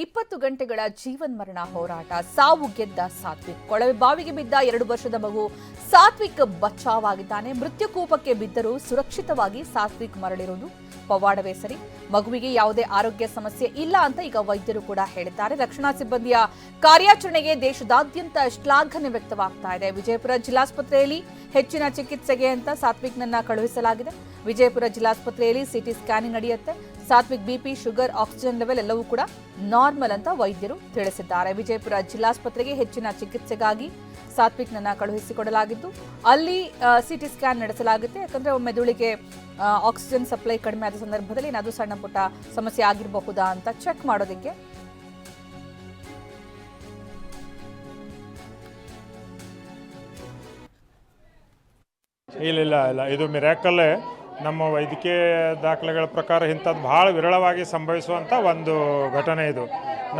ಇಪ್ಪತ್ತು ಗಂಟೆಗಳ ಜೀವನ್ ಮರಣ ಹೋರಾಟ ಸಾವು ಗೆದ್ದ ಸಾತ್ವಿಕ್. ಕೊಳವೆ ಬಾವಿಗೆ ಬಿದ್ದ ಎರಡು ವರ್ಷದ ಮಗು ಸಾತ್ವಿಕ್ ಬಚಾವಾಗಿದ್ದಾನೆ. ಮೃತ್ಯು ಕೂಪಕ್ಕೆ ಬಿದ್ದರೂ ಸುರಕ್ಷಿತವಾಗಿ ಸಾತ್ವಿಕ್ ಮರಳಿರುವುದು ಪವಾಡವೇ ಸರಿ. ಮಗುವಿಗೆ ಯಾವುದೇ ಆರೋಗ್ಯ ಸಮಸ್ಯೆ ಇಲ್ಲ ಅಂತ ಈಗ ವೈದ್ಯರು ಕೂಡ ಹೇಳಿದ್ದಾರೆ. ರಕ್ಷಣಾ ಸಿಬ್ಬಂದಿಯ ಕಾರ್ಯಾಚರಣೆಗೆ ದೇಶದಾದ್ಯಂತ ಶ್ಲಾಘನೆ ವ್ಯಕ್ತವಾಗ್ತಾ ಇದೆ. ವಿಜಯಪುರ ಜಿಲ್ಲಾಸ್ಪತ್ರೆಯಲ್ಲಿ ಹೆಚ್ಚಿನ ಚಿಕಿತ್ಸೆಗೆ ಅಂತ ಸಾತ್ವಿಕ್ನನ್ನ ಕಳುಹಿಸಲಾಗಿದೆ. ವಿಜಯಪುರ ಜಿಲ್ಲಾಸ್ಪತ್ರೆಯಲ್ಲಿ ಸಿಟಿ ಸ್ಕ್ಯಾನಿಂಗ್ ನಡೆಯುತ್ತೆ. Satvik BP, sugar, oxygen level ಎಲ್ಲವೂ ಕೂಡ ನಾರ್ಮಲ್ ಅಂತ ವೈದ್ಯರು ತಿಳಿಸಿದ್ದಾರೆ. ವಿಜಯಪುರ ಜಿಲ್ಲಾಸ್ಪತ್ರೆಗೆ ಹೆಚ್ಚಿನ ಚಿಕಿತ್ಸೆಗಾಗಿ ಸಾತ್ವಿಕ್ನನ್ನ ಕಳುಹಿಸಿಕೊಡಲಾಗಿದ್ದು ಅಲ್ಲಿ ಸಿಟಿ ಸ್ಕ್ಯಾನ್ ನಡೆಸಲಾಗುತ್ತೆ. ಯಾಕಂದ್ರೆ ಮೆದುಳಿಗೆ ಆಕ್ಸಿಜನ್ ಸಪ್ಲೈ ಕಡಿಮೆ ಆದ ಸಂದರ್ಭದಲ್ಲಿ ಏನಾದರೂ ಸಣ್ಣ ಪುಟ್ಟ ಸಮಸ್ಯೆ ಆಗಿರಬಹುದಾ ಅಂತ ಚೆಕ್ ಮಾಡೋದಕ್ಕೆ ಇಲ್ಲ ಇಲ್ಲ ಇಲ್ಲ. ಇದು ಮಿರಾಕಲ್ಲೇ ನಮ್ಮ ವೈದ್ಯಕೀಯ ದಾಖಲೆಗಳ ಪ್ರಕಾರ ಇಂಥದ್ದು ಭಾಳ ವಿರಳವಾಗಿ ಸಂಭವಿಸುವಂಥ ಒಂದು ಘಟನೆ ಇದು.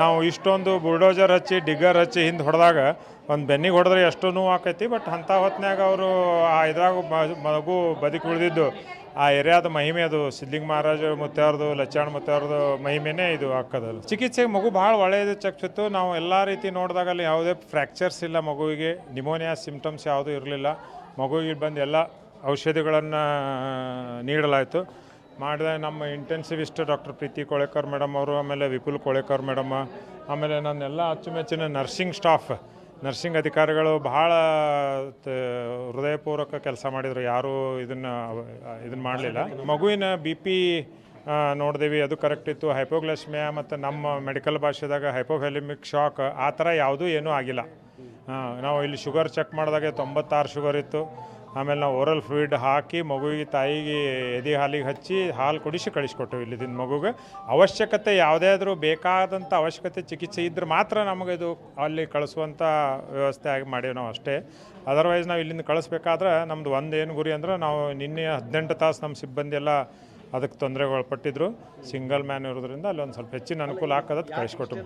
ನಾವು ಇಷ್ಟೊಂದು ಬುಲ್ಡೋಜರ್ ಹಚ್ಚಿ, ಡಿಗ್ಗರ್ ಹಚ್ಚಿ ಹಿಂದೆ ಹೊಡೆದಾಗ ಒಂದು ಬೆನ್ನಿಗೆ ಹೊಡೆದ್ರೆ ಎಷ್ಟು ನೋವು ಆಕೈತಿ, ಬಟ್ ಅಂಥ ಹೊತ್ತಿನಾಗ ಅವರು ಆ ಇದ್ರಾಗ ಮಗು ಬದುಕಿ ಉಳಿದಿದ್ದು, ಆ ಏರಿಯಾದ ಮಹಿಮೆ ಅದು. ಸಿದ್ಲಿಂಗ ಮಹಾರಾಜ ಮುತ್ತಾರ್ದು, ಲಚ್ಚಾಣ ಮುತ್ತಾರ್ದು ಮಹಿಮೆನೇ ಇದು ಹಾಕೋದಲ್ಲ ಚಿಕಿತ್ಸೆಗೆ ಮಗು ಭಾಳ ಒಳ್ಳೆಯದು, ಚಕ್ಚಿತ್ತು. ನಾವು ಎಲ್ಲ ರೀತಿ ನೋಡಿದಾಗ ಅಲ್ಲಿ ಯಾವುದೇ ಫ್ರ್ಯಾಕ್ಚರ್ಸ್ ಇಲ್ಲ ಮಗುವಿಗೆ ನಿಮೋನಿಯಾ ಸಿಮ್ಟಮ್ಸ್ ಯಾವುದೂ ಇರಲಿಲ್ಲ. ಮಗುವಿಗೆ ಬಂದು ಎಲ್ಲ ಔಷಧಿಗಳನ್ನು ನೀಡಲಾಯಿತು. ಮಾಡಿದ ನಮ್ಮ intensivist doctor Preethi Kolekar madam ಅವರು, ಆಮೇಲೆ ವಿಪುಲ್ ಕೊಳೆಕರ್ ಮೇಡಮ್, ಆಮೇಲೆ ನನ್ನೆಲ್ಲ ಅಚ್ಚುಮೆಚ್ಚಿನ ನರ್ಸಿಂಗ್ ಸ್ಟಾಫ್ ನರ್ಸಿಂಗ್ ಅಧಿಕಾರಿಗಳು ತ- ಹೃದಯಪೂರ್ವಕ ಕೆಲಸ ಮಾಡಿದರು. ಯಾರೂ ಇದನ್ನು ಇದನ್ನು ಮಾಡಲಿಲ್ಲ. ಮಗುವಿನ ಬಿ ಪಿ ನೋಡಿದೆವಿ. ಅದು ಕರೆಕ್ಟ್ ಇತ್ತು. ಹೈಪೋಗ್ಲಾಸ್ಮಿಯಾ ಮತ್ತು ನಮ್ಮ ಮೆಡಿಕಲ್ ಭಾಷೆದಾಗ ಹೈಪೋಫೆಲಿಮಿಕ್ ಶಾಕ್ ಆ ಥರ ಯಾವುದೂ ಏನೂ ಆಗಿಲ್ಲ. ನಾವು ಇಲ್ಲಿ ಶುಗರ್ ಚೆಕ್ ಮಾಡಿದಾಗ ತೊಂಬತ್ತಾರು ಶುಗರ್ ಇತ್ತು. ಆಮೇಲೆ ನಾವು ಓರಲ್ ಫ್ಲೂಯಿಡ್ ಹಾಕಿ ಮಗುವಿಗೆ ತಾಯಿಗೆ ಎದೆ ಹಾಲಿಗೆ ಹಚ್ಚಿ ಹಾಲು ಕುಡಿಸಿ ಕಳಿಸ್ಕೊಟ್ಟೆವು ಇಲ್ಲಿದಿಂದ ಮಗುಗೆ. ಅವಶ್ಯಕತೆ ಯಾವುದೇ ಆದರೂ ಬೇಕಾದಂಥ ಅವಶ್ಯಕತೆ ಚಿಕಿತ್ಸೆ ಇದ್ರೆ ಮಾತ್ರ ನಮಗೆ ಇದು ಅಲ್ಲಿ ಕಳಿಸುವಂಥ ವ್ಯವಸ್ಥೆ ಆಗಿ ಮಾಡೇವೆ ನಾವು ಅಷ್ಟೇ. ಅದರ್ವೈಸ್ ನಾವು ಇಲ್ಲಿಂದ ಕಳಿಸ್ಬೇಕಾದ್ರೆ ನಮ್ಮದು ಏನು ಗುರಿ ಅಂದ್ರೆ ನಾವು ನಿನ್ನೆ ಹದಿನೆಂಟು ತಾಸು ನಮ್ಮ ಸಿಬ್ಬಂದಿ ಎಲ್ಲ ಅದಕ್ಕೆ ತೊಂದರೆಗೆ ಒಳಪಟ್ಟಿದ್ರು ಸಿಂಗಲ್ ಮ್ಯಾನ್ ಇರೋದ್ರಿಂದ ಅಲ್ಲಿ ಒಂದು ಸ್ವಲ್ಪ ಹೆಚ್ಚಿನ ಅನುಕೂಲ ಹಾಕೋದಕ್ಕೆ ಕಳಿಸ್ಕೊಟ್ಟು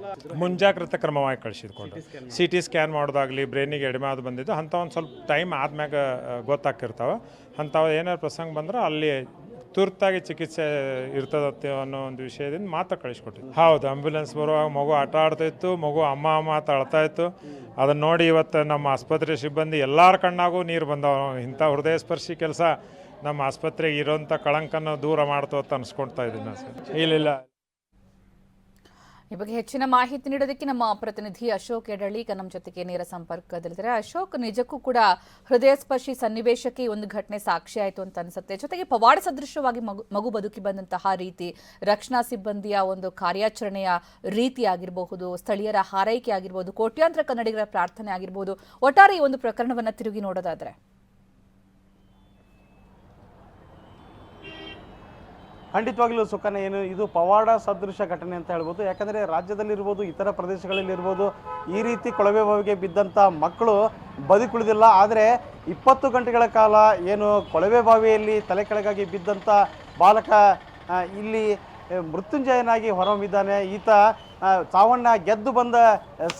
ಮುಂಜಾಗ್ರತಾ ಕ್ರಮವಾಗಿ ಕಳಿಸಿದ್ಕೊಂಡು ಸಿ ಟಿ ಸ್ಕ್ಯಾನ್ ಮಾಡೋದಾಗಲಿ ಬ್ರೈನಿಗೆ ಎಡಿಮೆ ಅದು ಬಂದಿದ್ದು, ಅಂಥ ಒಂದು ಸ್ವಲ್ಪ ಟೈಮ್ ಆದ್ಮ್ಯಾಗ ಗೊತ್ತಾಗ್ತಿರ್ತಾವೆ ಅಂಥವು ಏನಾರು ಪ್ರಸಂಗ ಬಂದ್ರೆ ಅಲ್ಲಿ ತುರ್ತಾಗಿ ಚಿಕಿತ್ಸೆ ಇರ್ತದತ್ತೆ ಅನ್ನೋ ಒಂದು ವಿಷಯದಿಂದ ಮಾತ್ರ ಕಳಿಸ್ಕೊಟ್ಟಿದ್ವಿ ಹೌದು ಆಂಬ್ಯುಲೆನ್ಸ್ ಬರುವಾಗ ಮಗು ಆಟ ಆಡ್ತಾಯಿತ್ತು ಮಗು ಅಮ್ಮ ಅಮ್ಮ ಅಂತ ಅಳ್ತಾ ಇತ್ತು. ಅದನ್ನು ನೋಡಿ ಇವತ್ತು ನಮ್ಮ ಆಸ್ಪತ್ರೆ ಸಿಬ್ಬಂದಿ ಎಲ್ಲರ ಕಣ್ಣಾಗೂ ನೀರು ಬಂದವ, ಇಂಥ ಹೃದಯ ಸ್ಪರ್ಶಿ ಕೆಲಸ. ನಮ್ಮ ಆಸ್ಪತ್ರೆಗೆ ಇರೋಂಥ ಕಳಂಕನ ದೂರ ಮಾಡ್ತು ಅಂತ ಅನ್ಸ್ಕೊಳ್ತಾ ಇದ್ದೀನಿ ಸರ್. ಇಲ್ಲ ಇಲ್ಲ ಈ ಬಗ್ಗೆ ಹೆಚ್ಚಿನ ಮಾಹಿತಿ ನೀಡೋದಕ್ಕೆ ನಮ್ಮ ಪ್ರತಿನಿಧಿ ಅಶೋಕ್ ಎಡಳಿ ಈಗ ನಮ್ಮ ಜೊತೆಗೆ ನೇರ ಸಂಪರ್ಕದಲ್ಲಿದ್ದಾರೆ. ಅಶೋಕ್, ನಿಜಕ್ಕೂ ಕೂಡ ಹೃದಯ ಸ್ಪರ್ಶಿ ಸನ್ನಿವೇಶಕ್ಕೆ ಒಂದು ಘಟನೆ ಸಾಕ್ಷಿ ಆಯಿತು ಅಂತ ಅನಿಸುತ್ತೆ. ಜೊತೆಗೆ ಪವಾಡ ಸದೃಶವಾಗಿ ಮಗು ಮಗು ಬದುಕಿ ಬಂದಂತಹ ರೀತಿ, ರಕ್ಷಣಾ ಸಿಬ್ಬಂದಿಯ ಒಂದು ಕಾರ್ಯಾಚರಣೆಯ ರೀತಿ ಆಗಿರಬಹುದು, ಸ್ಥಳೀಯರ ಹಾರೈಕೆ ಆಗಿರಬಹುದು ಕೋಟ್ಯಾಂತರ ಕನ್ನಡಿಗರ ಪ್ರಾರ್ಥನೆ ಆಗಿರಬಹುದು ಒಟ್ಟಾರೆ ಈ ಒಂದು ಪ್ರಕರಣವನ್ನ ತಿರುಗಿ ನೋಡೋದಾದ್ರೆ. ಖಂಡಿತವಾಗ್ಲೂ ಸುಖನ ಏನು ಇದು ಪವಾಡ ಸದೃಶ ಘಟನೆ ಅಂತ ಹೇಳ್ಬೋದು. ಯಾಕಂದರೆ ರಾಜ್ಯದಲ್ಲಿರ್ಬೋದು, ಇತರ ಪ್ರದೇಶಗಳಲ್ಲಿರ್ಬೋದು, ಈ ರೀತಿ ಕೊಳವೆ ಬಾವಿಗೆ ಬಿದ್ದಂಥ ಮಕ್ಕಳು ಬದುಕುಳಿದಿಲ್ಲ. ಆದರೆ ಇಪ್ಪತ್ತು ಗಂಟೆಗಳ ಕಾಲ ಏನು ಕೊಳವೆ ಬಾವಿಯಲ್ಲಿ ತಲೆ ಕೆಳಗಾಗಿ ಬಿದ್ದಂಥ ಬಾಲಕ ಇಲ್ಲಿ ಮೃತ್ಯುಂಜಯನಾಗಿ ಹೊರಹೊಮ್ಮಿದ್ದಾನೆ. ಈತ ಸಾವಣ್ಣ ಗೆದ್ದು ಬಂದ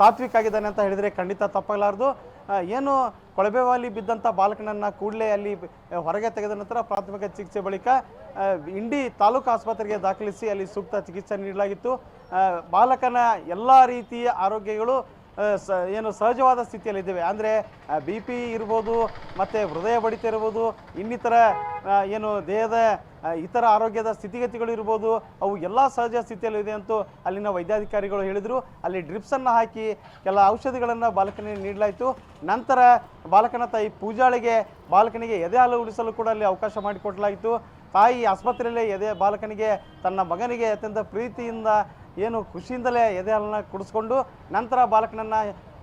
ಸಾತ್ವಿಕ ಆಗಿದ್ದಾನೆ ಅಂತ ಹೇಳಿದರೆ ಖಂಡಿತ ತಪ್ಪಾಗಲಾರ್ದು. ಏನು ಕೊಳಬೆವಾಲಿ ಬಿದ್ದಂಥ ಬಾಲಕನನ್ನು ಕೂಡಲೇ ಅಲ್ಲಿ ಹೊರಗೆ ತೆಗೆದ ನಂತರ ಪ್ರಾಥಮಿಕ ಚಿಕಿತ್ಸೆ ಬಳಿಕ ಇಂಡಿ ತಾಲೂಕು ಆಸ್ಪತ್ರೆಗೆ ದಾಖಲಿಸಿ ಅಲ್ಲಿ ಸೂಕ್ತ ಚಿಕಿತ್ಸೆ ನೀಡಲಾಗಿತ್ತು. ಬಾಲಕನ ಎಲ್ಲ ರೀತಿಯ ಆರೋಗ್ಯಗಳು ಸ, ಏನು ಸಹಜವಾದ ಸ್ಥಿತಿಯಲ್ಲಿದ್ದೇವೆ. ಅಂದರೆ ಬಿ ಪಿ ಇರ್ಬೋದು, ಮತ್ತು ಹೃದಯ ಬಡಿತ ಇರ್ಬೋದು, ಇನ್ನಿತರ ಏನು ದೇಹದ ಇತರ ಆರೋಗ್ಯದ ಸ್ಥಿತಿಗತಿಗಳು ಇರ್ಬೋದು, ಅವು ಎಲ್ಲ ಸಹಜ ಸ್ಥಿತಿಯಲ್ಲಿದೆ ಅಂತೂ ಅಲ್ಲಿನ ವೈದ್ಯಾಧಿಕಾರಿಗಳು ಹೇಳಿದರು. ಅಲ್ಲಿ ಡ್ರಿಪ್ಸನ್ನು ಹಾಕಿ ಕೆಲ ಔಷಧಿಗಳನ್ನು ಬಾಲಕನಿಗೆ ನೀಡಲಾಯಿತು. ನಂತರ ಬಾಲಕನ ತಾಯಿ ಪೂಜಾಳಿಗೆ ಬಾಲಕನಿಗೆ ಎದೆ ಹಾಲು ಉಳಿಸಲು ಕೂಡ ಅಲ್ಲಿ ಅವಕಾಶ ಮಾಡಿಕೊಡಲಾಯಿತು. ತಾಯಿ ಆಸ್ಪತ್ರೆಯಲ್ಲೇ ಎದೆ, ಬಾಲಕನಿಗೆ ತನ್ನ ಮಗನಿಗೆ ಅತ್ಯಂತ ಪ್ರೀತಿಯಿಂದ ಏನು ಖುಷಿಯಿಂದಲೇ ಎದೆ ಹಾಲನ್ನು ಕುಡಿಸ್ಕೊಂಡು ನಂತರ ಬಾಲಕನನ್ನು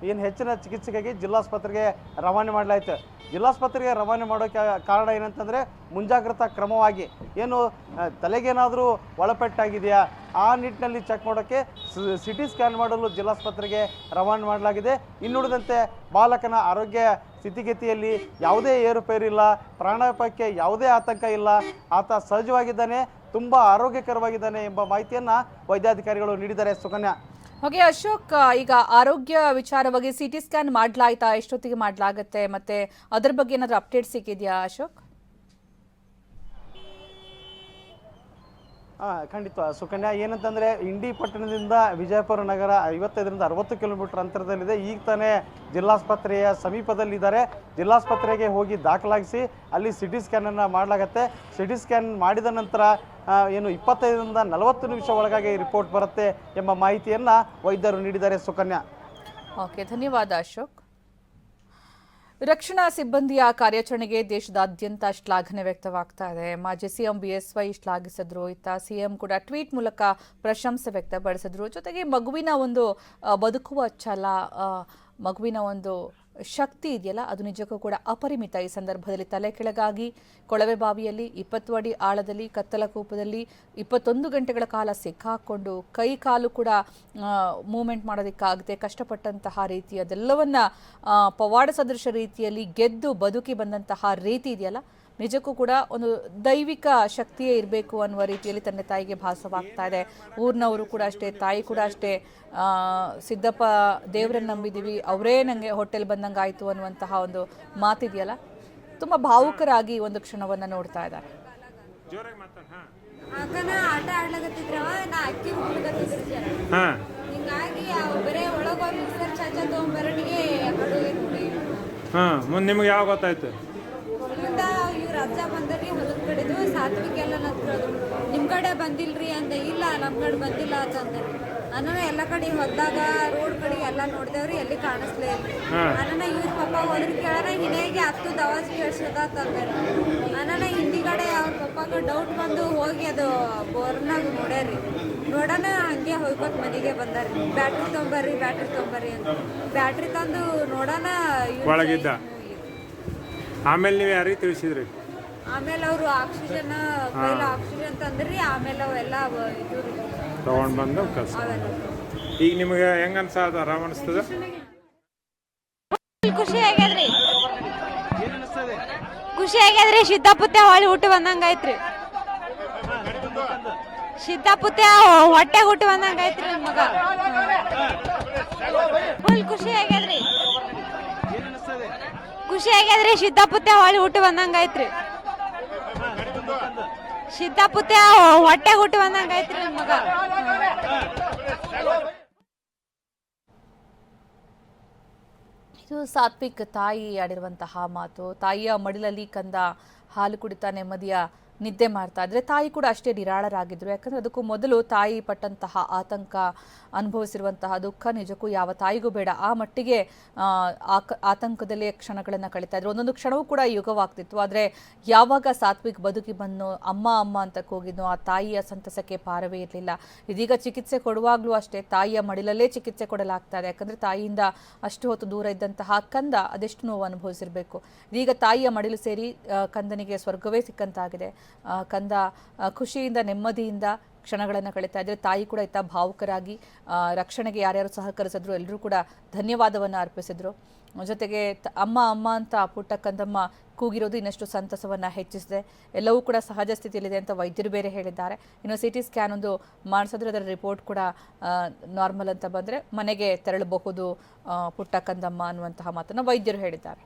ಏನು ಹೆಚ್ಚಿನ ಚಿಕಿತ್ಸೆಗಾಗಿ ಜಿಲ್ಲಾಸ್ಪತ್ರೆಗೆ ರವಾನೆ ಮಾಡಲಾಯಿತು. ಜಿಲ್ಲಾಸ್ಪತ್ರೆಗೆ ರವಾನೆ ಮಾಡೋಕ್ಕೆ ಕಾರಣ ಏನಂತಂದರೆ ಮುಂಜಾಗ್ರತಾ ಕ್ರಮವಾಗಿ ಏನು ತಲೆಗೇನಾದರೂ ಒಳಪೆಟ್ಟಾಗಿದೆಯಾ, ಆ ನಿಟ್ಟಿನಲ್ಲಿ ಚೆಕ್ ಮಾಡೋಕ್ಕೆ ಸಿ ಟಿ ಸ್ಕ್ಯಾನ್ ಮಾಡಲು ಜಿಲ್ಲಾಸ್ಪತ್ರೆಗೆ ರವಾನೆ ಮಾಡಲಾಗಿದೆ. ಇನ್ನುಳಿದಂತೆ ಬಾಲಕನ ಆರೋಗ್ಯ ಸ್ಥಿತಿಗತಿಯಲ್ಲಿ ಯಾವುದೇ ಏರುಪೇರಿಲ್ಲ, ಪ್ರಾಣಾಪಾಯಕ್ಕೆ ಯಾವುದೇ ಆತಂಕ ಇಲ್ಲ, ಆತ ಸಹಜವಾಗಿದ್ದಾನೆ. ತುಂಬ ಆರೋಗ್ಯಕರವಾಗಿದ್ದಾನೆ ಎಂಬ ಮಾಹಿತಿಯನ್ನು ವೈದ್ಯಾಧಿಕಾರಿಗಳು ನೀಡಿದ್ದಾರೆ. ಸುಕನ್ಯಾ. ಹಾಗೆ ಅಶೋಕ್, ಈಗ ಆರೋಗ್ಯ ವಿಚಾರವಾಗಿ ಸಿಟಿ ಸ್ಕ್ಯಾನ್ ಮಾಡ್ಲಾಯ್ತಾ? ಎಷ್ಟೊತ್ತಿಗೆ ಮಾಡಲಾಗುತ್ತೆ? ಮತ್ತೆ ಅದ್ರ ಬಗ್ಗೆ ಏನಾದರೂ ಅಪ್ಡೇಟ್ ಸಿಕ್ಕಿದ್ಯಾ ಅಶೋಕ್? ಆ, ಖಂಡಿತ. ಸುಕನ್ಯಾ ಏನಂತಂದ್ರೆ ಇಂಡಿ ಪಟ್ಟಣದಿಂದ ವಿಜಯಪುರ ನಗರ ಐವತ್ತೈದರಿಂದ ಅರವತ್ತು ಕಿಲೋಮೀಟರ್ ಅಂತರದಲ್ಲಿದೆ. ಈಗ ತಾನೇ ಜಿಲ್ಲಾಸ್ಪತ್ರೆಯ ಸಮೀಪದಲ್ಲಿದ್ದಾರೆ. ಜಿಲ್ಲಾಸ್ಪತ್ರೆಗೆ ಹೋಗಿ ದಾಖಲಾಗಿಸಿ ಅಲ್ಲಿ ಸಿಟಿ ಸ್ಕ್ಯಾನನ್ನು ಮಾಡಲಾಗತ್ತೆ. ಸಿಟಿ ಸ್ಕ್ಯಾನ್ ಮಾಡಿದ ನಂತರ ಏನು ಇಪ್ಪತ್ತೈದರಿಂದ ನಲವತ್ತು ನಿಮಿಷ ಒಳಗಾಗಿ ರಿಪೋರ್ಟ್ ಬರುತ್ತೆ ಎಂಬ ಮಾಹಿತಿಯನ್ನು ವೈದ್ಯರು ನೀಡಿದ್ದಾರೆ. ಸುಕನ್ಯಾ ಓಕೆ ಧನ್ಯವಾದ ಅಶೋಕ್. ರಕ್ಷಣಾ ಸಿಬ್ಬಂದಿಯ ಕಾರ್ಯಾಚರಣೆಗೆ ದೇಶದಾದ್ಯಂತ ಶ್ಲಾಘನೆ ವ್ಯಕ್ತವಾಗ್ತಾ ಇದೆ. ಮಾಜಿ ಸಿಎಂ ಬಿಎಸ್ವೈ ಶ್ಲಾಘಿಸಿದ್ರು, ಇತ್ತ ಸಿಎಂ ಕೂಡ ಟ್ವೀಟ್ ಮೂಲಕ ಪ್ರಶಂಸೆ ವ್ಯಕ್ತಪಡಿಸಿದ್ರು. ಜೊತೆಗೆ ಮಗುವಿನ ಒಂದು ಬದುಕುವ ಛಲ ಮಗುವಿನ ಒಂದು ಶಕ್ತಿ ಇದೆಯಲ್ಲ, ಅದು ನಿಜಕ್ಕೂ ಕೂಡ ಅಪರಿಮಿತ ಈ ಸಂದರ್ಭದಲ್ಲಿ ತಲೆ ಕೆಳಗಾಗಿ, ಕೊಳವೆ ಬಾವಿಯಲ್ಲಿ ಇಪ್ಪತ್ತು ಅಡಿ ಆಳದಲ್ಲಿ, ಕತ್ತಲ ಕೂಪದಲ್ಲಿ ಇಪ್ಪತ್ತೊಂದು ಗಂಟೆಗಳ ಕಾಲ ಸಿಕ್ಕಾಕೊಂಡು ಕೈ ಕಾಲು ಕೂಡ ಮೂವ್ಮೆಂಟ್ ಮಾಡೋದಕ್ಕಾಗದೆ ಕಷ್ಟಪಟ್ಟಂತಹ ರೀತಿ ಅದೆಲ್ಲವನ್ನ ಪವಾಡ ಸದೃಶ ರೀತಿಯಲ್ಲಿ ಗೆದ್ದು ಬದುಕಿ ಬಂದಂತಹ ರೀತಿ ಇದೆಯಲ್ಲ ನಿಜಕ್ಕೂ ಕೂಡ ಒಂದು ದೈವಿಕ ಶಕ್ತಿಯೇ ಇರಬೇಕು ಅನ್ನುವ ರೀತಿಯಲ್ಲಿ ತಂದೆ ತಾಯಿಗೆ ಭಾಸವಾಗ್ತಾ ಇದೆ. ಊರಿನವರು ಕೂಡ ಅಷ್ಟೇ ತಾಯಿ ಕೂಡ ಅಷ್ಟೇ ಆ, ಸಿದ್ದಪ್ಪ ದೇವರನ್ನ ನಂಬಿದ್ದೀವಿ ಅವರೇ ನನಗೆ ಹೋಟೆಲ್ ಬಂದಂಗೆ ಆಯಿತು ಅನ್ನುವಂತಹ ಒಂದು ಮಾತಿದೆಯಲ್ಲ? ತುಂಬ ಭಾವುಕರಾಗಿ ಒಂದು ಕ್ಷಣವನ್ನು ನೋಡ್ತಾ ಇದ್ದಾರೆ. ಅಕ್ಕನ ಆಟ ನಾ ಅಕ್ಕಿ ಹಾಂ. ಹಿಂಗಾಗಿ ಅವ್ ಬರೇ ಒಳಗೋಗಿ ಮಿಕ್ಸರ್ ಚಾಚ ತೊಗೊಂಬರಟಿಗೆ ಕಡು ನೋಡಿ ಹಾಂ ಮುಂದೆ ನಿಮ್ಗೆ ಯಾವ ಗೊತ್ತಾಯ್ತು ಮುಂದ ಇವ್ರ ಅಜ್ಜ ಬಂದ್ರಿ ಹೊಲದ ಕಡೆದು ಸಾತ್ವಿಕ್ ನಿಮ್ಮ ಕಡೆ ಬಂದಿಲ್ರಿ ಅಂತ ಇಲ್ಲ ನಮ್ಮ ಕಡೆ ಬಂದಿಲ್ಲ ಅಂತಂದ್ರಿ ಅನ್ನ ಎಲ್ಲ ಕಡೆ ಹೊದ್ದಾಗ ರೋಡ್ ಕಡೆ ಎಲ್ಲ ನೋಡಿದವ್ರಿ ಎಲ್ಲಿ ಕಾಣಿಸ್ಲೇ ಇಲ್ಲ. ಅನ್ನ ಇವ್ರ ಪಪ್ಪ ಹೋದ್ರಿ ಕೇಳೋಣ ಹಿನೇಗೆ ಹತ್ತು ದವಾಜ್ ಕೇಳಿಸೋದ ಅಂತಂದ್ರಿ ಅನ್ನ ಹಿಂದಿಗಡೆ ಅವ್ರ ಪಪ್ಪಾಗ ಡೌಟ್ ಬಂದು ಹೋಗಿ ಅದು ಬೋರ್ನಾಗ ನೋಡ್ಯಾರಿ ನೋಡೋಣ ಹಂಗೆ ಹೋಗ್ಕೊತ್ ಮನೆಗೆ ಬಂದಾರಿ ಬ್ಯಾಟ್ರಿ ತೊಂಬರ್ರಿ ಬ್ಯಾಟ್ರಿ ತೊಂಬರ್ರಿ ಅಂತ. ಬ್ಯಾಟ್ರಿ ತಂದು ನೋಡೋಣ ಒಳಗಿದ್ದ? ಆಮೇಲೆ ನೀವು ಯಾರಿಗೆ ತಿಳಿಸಿದ್ರಿ? ಆಮೇಲೆ ಅವರು ಆಕ್ಸಿಜನ್ ಪೈಲ ಆಕ್ಸಿಜನ್ ತಂದ್ರಿ ಆಮೇಲೆ ಅವೆಲ್ಲ ಅವ- ಇದು ರೀ, ಬಂದು ಕೆಲಸ ಈಗ ನಿಮಗೆ ಹೆಂಗೆ ಅನ್ಸಾದ ಆರಾಮ್ ಅನಿಸ್ತದ? ಖುಷಿ ಆಗ್ಯದ್ರಿ. ಖುಷಿ ಆಗ್ಯದ್ರಿ ಸಿದ್ದಾಪುತ್ತೆ ಹೊಳಿ ಹುಟ್ಟು ಬಂದಂಗ ಐತ್ರಿ ಸಿದ್ದಾಪುತ್ತೆ ಹೊಟ್ಟೆ ಹುಟ್ಟು ಬಂದಂಗ ಐತ್ರಿ ನನ್ ಮಗ. ಫುಲ್ ಖುಷಿ ಆಗ್ಯದ್ರಿ. ಖುಷಿ ಆಗ್ಯದ್ರಿ ಸಿದ್ದಾಪುತ್ತೆ ಹೊಳಿ ಹುಟ್ಟು ಬಂದಂಗ ಐತ್ರಿ ಸಿದ್ದಾಪುತ್ತೆ ಹೊಟ್ಟೆ ಹುಟ್ಟು ಬಂದಂಗೈತ್ರಿ ನನ್ ಮಗ. ಇದು ಸಾತ್ವಿಕ್ ತಾಯಿ ಆಡಿರುವಂತಹ ಮಾತು. ತಾಯಿಯ ಮಡಿಲಲ್ಲಿ ಕಂದ ಹಾಲು ಕುಡಿತಾ ನೆಮ್ಮದಿಯ ನಿದ್ದೆ ಮಾಡ್ತಾ ಇದ್ರೆ ತಾಯಿ ಕೂಡ ಅಷ್ಟೇ ನಿರಾಳರಾಗಿದ್ರು. ಯಾಕಂದ್ರೆ ಅದಕ್ಕೂ ಮೊದಲು ತಾಯಿ ಪಟ್ಟಂತಹ ಆತಂಕ ಅನುಭವಿಸಿರುವಂತಹ ದುಃಖ ನಿಜಕ್ಕೂ ಯಾವ ತಾಯಿಗೂ ಬೇಡ. ಆ ಮಟ್ಟಿಗೆ ಆತಂಕದಲ್ಲಿ ಕ್ಷಣಗಳನ್ನು ಕಳೀತಾ ಇದ್ರು. ಒಂದೊಂದು ಕ್ಷಣವೂ ಕೂಡ ಯುಗವಾಗ್ತಿತ್ತು. ಆದರೆ ಯಾವಾಗ ಸಾತ್ವಿಕ್ ಬದುಕಿ ಬಂದು ಅಮ್ಮ ಅಮ್ಮ ಅಂತ ಕೂಗಿದ್ನೋ, ಆ ತಾಯಿಯ ಸಂತಸಕ್ಕೆ ಪಾರವೇ ಇರಲಿಲ್ಲ. ಇದೀಗ ಚಿಕಿತ್ಸೆ ಕೊಡುವಾಗಲೂ ಅಷ್ಟೇ ತಾಯಿಯ ಮಡಿಲಲ್ಲೇ ಚಿಕಿತ್ಸೆ ಕೊಡಲಾಗ್ತಾ ಇದೆ. ಯಾಕಂದ್ರೆ ತಾಯಿಯಿಂದ ಅಷ್ಟು ಹೊತ್ತು ದೂರ ಇದ್ದಂತಹ ಕಂದ ಅದೆಷ್ಟು ನೋವು ಅನುಭವಿಸಿರಬೇಕು. ಇದೀಗ ತಾಯಿಯ ಮಡಿಲು ಸೇರಿ ಕಂದನಿಗೆ ಸ್ವರ್ಗವೇ ಸಿಕ್ಕಂತಾಗಿದೆ. ಕಂದ ಖುಷಿಯಿಂದ, ನೆಮ್ಮದಿಯಿಂದ ಕ್ಷಣಗಳನ್ನು ಕಳೀತಾ ಇದ್ದರೆ ತಾಯಿ ಕೂಡ ಇತ್ತ ಭಾವುಕರಾಗಿ ರಕ್ಷಣೆಗೆ ಯಾರ್ಯಾರು ಸಹಕರಿಸಿದ್ರು ಎಲ್ಲರೂ ಕೂಡ ಧನ್ಯವಾದವನ್ನು ಅರ್ಪಿಸಿದ್ರು. ಜೊತೆಗೆ ಅಮ್ಮ ಅಮ್ಮ ಅಂತ ಪುಟ್ಟ ಕಂದಮ್ಮ ಕೂಗಿರೋದು ಇನ್ನಷ್ಟು ಸಂತಸವನ್ನು ಹೆಚ್ಚಿಸಿದೆ. ಎಲ್ಲವೂ ಕೂಡ ಸಹಜ ಸ್ಥಿತಿಯಲ್ಲಿದೆ ಅಂತ ವೈದ್ಯರು ಬೇರೆ ಹೇಳಿದ್ದಾರೆ. ಇನ್ನು ಸಿ ಟಿ ಸ್ಕ್ಯಾನ್ ಒಂದು ಮಾಡಿಸಿದ್ರೆ ಅದರ ರಿಪೋರ್ಟ್ ಕೂಡ ನಾರ್ಮಲ್ ಅಂತ ಬಂದರೆ ಮನೆಗೆ ತೆರಳಬಹುದು ಪುಟ್ಟ ಕಂದಮ್ಮ ಅನ್ನುವಂತಹ ಮಾತನ್ನು ವೈದ್ಯರು ಹೇಳಿದ್ದಾರೆ.